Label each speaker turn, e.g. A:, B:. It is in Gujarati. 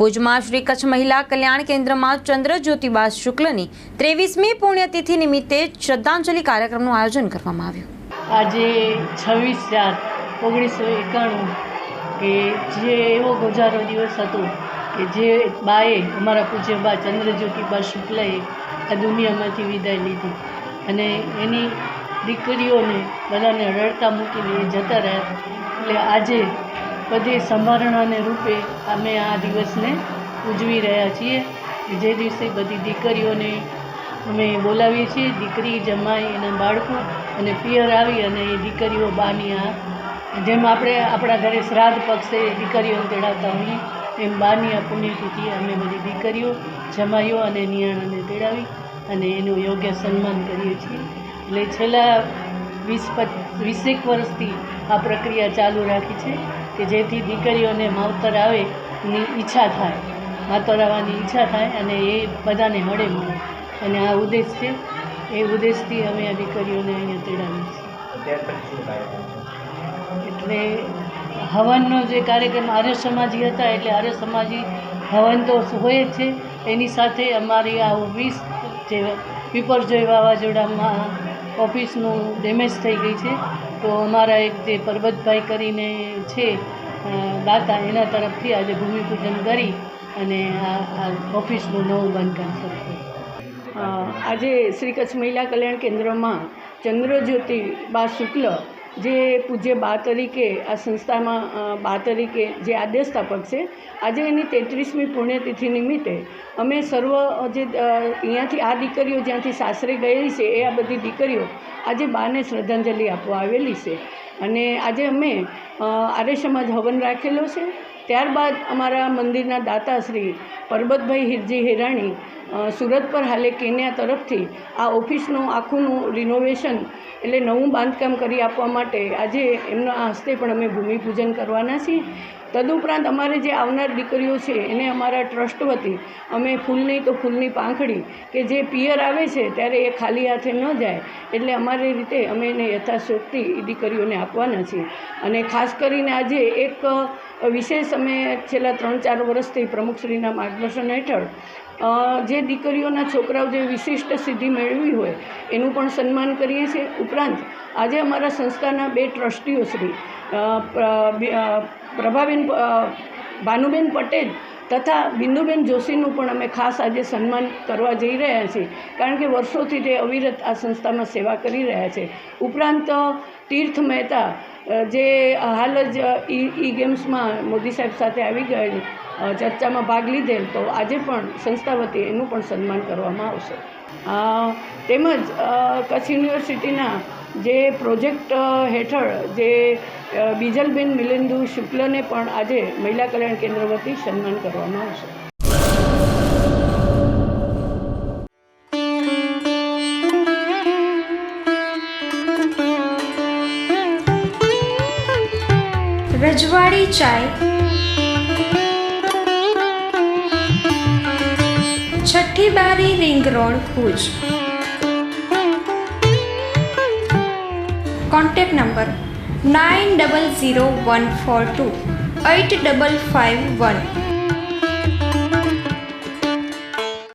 A: ભુજમાં શ્રી કચ્છ મહિલા કલ્યાણ કેન્દ્રમાં ચંદ્ર જ્યોતિબા શુક્લની ત્રેવીસમી પુણ્યતિથિ નિમિત્તે શ્રદ્ધાંજલિ કાર્યક્રમનું આયોજન કરવામાં આવ્યું.
B: આજે છવ્વીસ ચાર ઓગણીસો એકાણું કે જે એવો ગોજારો દિવસ હતો કે જે બાએ અમારા પૂજ્ય બા ચંદ્રજ્યોતિબા શુક્લએ આ દુનિયામાંથી વિદાય લીધી. અને એની દીકરીઓને બધાને રડતા મૂકીને એ જતા રહ્યા. એટલે આજે બધી સંભારણાને રૂપે અમે આ દિવસને ઉજવી રહ્યા છીએ. જે દિવસે બધી દીકરીઓને અમે બોલાવીએ છીએ, દીકરી જમાઈ એના બાળકો અને પિયર આવી અને એ દીકરીઓ બાની આ. જેમ આપણે આપણા ઘરે શ્રાદ્ધ પક્ષે દીકરીઓને તેડાવતા હોઈએ, એમ બાની આ પુણ્યતિથિ અમે બધી દીકરીઓ જમાઈઓ અને નિયાણાને તેડાવી અને એનું યોગ્ય સન્માન કરીએ છીએ. એટલે છેલ્લા વીસ વીસેક વર્ષથી આ પ્રક્રિયા ચાલુ રાખી છે. કે જેથી દીકરીઓને માવતર આવે ની ઈચ્છા થાય. માવતર આવવાની ઈચ્છા થાય અને એ બધાને હળે મળે. અને આ ઉદ્દેશ છે. એ ઉદ્દેશથી અમે આ દીકરીઓને અહીંયા તેડાવીએ છીએ. એટલે હવનનો જે કાર્યક્રમ આર્ય સમાજી હતા એટલે આર્ય સમાજી હવન તો હોય જ છે. એની સાથે અમારી આ ઓફિસ જે પીપરજોય વાવાઝોડામાં ઓફિસનું ડેમેજ થઈ ગઈ છે. તો અમારા એક જે પરબતભાઈ કરીને છે દાતા, એના તરફથી આજે ભૂમિપૂજન કરી અને આ ઓફિસનું નવું બાંધકામ શરૂ કર્યું.
C: આજે શ્રી કચ્છ મહિલા કલ્યાણ કેન્દ્રમાં ચંદ્રજ્યોતિ બા શુક્લ જે પૂજ્ય બા તરીકે, આ સંસ્થામાં બા તરીકે જે આદ્યસ્થાપક છે, આજે એની તેત્રીસમી પુણ્યતિથિ નિમિત્તે અમે સર્વ જે અહીંયાથી આ દીકરીઓ જ્યાંથી સાસરે ગયેલી છે, એ આ બધી દીકરીઓ આજે બાને શ્રદ્ધાંજલિ આપવા આવેલી છે. અને આજે અમે આર્ય સમાજ હવન રાખેલો છે. ત્યારબાદ અમારા મંદિરના દાતાશ્રી પરબતભાઈ હિરજી હિરાણી સુરત પર હાલે કેન્યા તરફથી આ ઓફિસનું આખુંનું રિનોવેશન એટલે નવું બાંધકામ કરી આપવા માટે આજે એમના હસ્તે પણ અમે ભૂમિપૂજન કરવાના છીએ. તદુપરાંત અમારે જે આવનાર દીકરીઓ છે, એને અમારા ટ્રસ્ટ વતી અમે ફૂલની તો ફૂલની પાંખડી કે જે પિયર આવે છે ત્યારે એ ખાલી હાથે ન જાય. એટલે અમારી રીતે અમે એને યથાશક્તિ દીકરીઓને આપવાના છીએ. અને ખાસ કરીને આજે એક વિશેષ અમે છેલ્લા ત્રણ ચાર વર્ષથી પ્રમુખશ્રીના માર્ગદર્શન હેઠળ જે દીકરીઓના છોકરાઓ જે વિશિષ્ટ સિદ્ધિ મેળવી હોય, એનું પણ સન્માન કરીએ છીએ. ઉપરાંત, આજે અમારા સંસ્થાના બે ટ્રસ્ટીઓ શ્રી પ્રભાબેન ભાનુબેન પટેલ તથા બિંદુબેન જોશીનું પણ અમે ખાસ આજે સન્માન કરવા જઈ રહ્યા છીએ, કારણ કે વર્ષોથી તે અવિરત આ સંસ્થામાં સેવા કરી રહ્યા છે. ઉપરાંત, તીર્થ મહેતા જે હાલ જ ઈ ઈ ગેમ્સમાં મોદી સાહેબ સાથે આવી ગયેલ ચર્ચામાં ભાગ લીધેલ, તો આજે પણ સંસ્થા વતી એનું પણ સન્માન કરવામાં આવશે. તેમજ કચ્છ યુનિવર્સિટીના જે પ્રોજેક્ટ હેઠળ જે બીજલબેન મિલિંદુ શુક્લને પણ આજે મહિલા કલ્યાણ કેન્દ્ર વતી સન્માન કરવામાં આવશે.
D: રજવાડી ચાય. બારી ring road Bhuj. Contact number nine double zero one four two eight double five one